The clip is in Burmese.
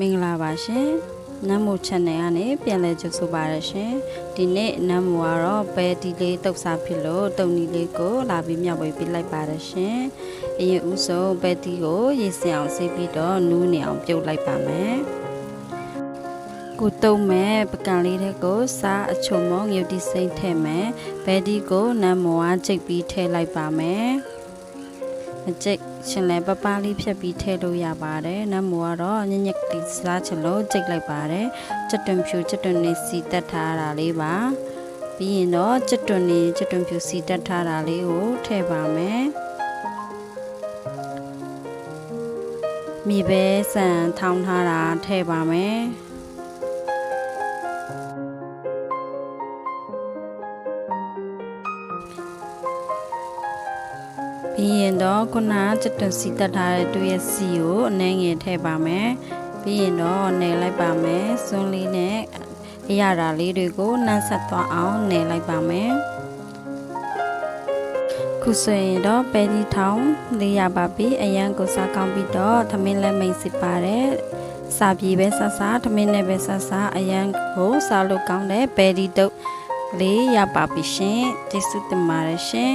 မင်္ဂလာပါရှင်နမ်မို channel ကနေပြန်လည်ကြိုဆိုပါရရှင်ဒီနေ့နမ်မိုကတော့ဘယ်ဒီလေးတုတ်စားဖြစ်လို့တုံနီလေးကိုလာပြီးမျှဝေပေးလိုက်ပါရရှင်အရင်ဦးဆုံးဘယ်ဒီကိုရေစင်အောင်ဆေးပြီးတော့နူးနေအောင်ပြုတ်လိုက်ပါမယ်ကိုတုံးမဲ့ပကံလေးတွေကိုစားအချုံမောငရုတ်တိစိမ့်ထည့်မယ်ဘယ်ဒီကိုနမ်မိုကကြိတ်ပြီးထည့်လိုက်ပါမယ် အကျိတ်ရှင်လဲပပလေးဖြတ်ပြီးထည့်လို့ရပါတယ်နမ်မိုကတော့ညညက်တီစားချလို့ကြိတ်လိုက်ပါတယ်ချက်တွန်ဖြူချက်တွန်နေစီတက်ထားတာလေးပါပြီးရင်တော့ချက်တွန်နေချက်တွန်ဖြူစီတက်ထားတာလေးကိုထည့်ပါမယ်မိပဲဆန်ထောင်းထားတာထည့်ပါမယ် ပြီးရင်တော့ခုနကချက်တွန်စီတက်ထားတဲ့တူရဲ့စီကိုအနှဲငယ်ထည့်ပါမယ်ပြီးရင်တော့နယ်လိုက်ပါမယ်စွန်းလေးနဲ့အရာဓာလေးတွေကိုနှမ်းဆက်သွားအောင်နယ်လိုက်ပါမယ်ခုဆိုရင်တော့ပဲဒီထောင်လေးရပါပြီအရန်ကိုစားကောင်းပြီးတော့သမင်းလက်မိတ်စစ်ပါတယ်စာပြေပဲဆဆသမင်းနဲ့ပဲဆဆအရန်ကိုစားလို့ကောင်းတဲ့ဘယ်ဒီတုတ်လေးရပါပြီရှင်ကျေးဇူးတင်ပါတယ်ရှင်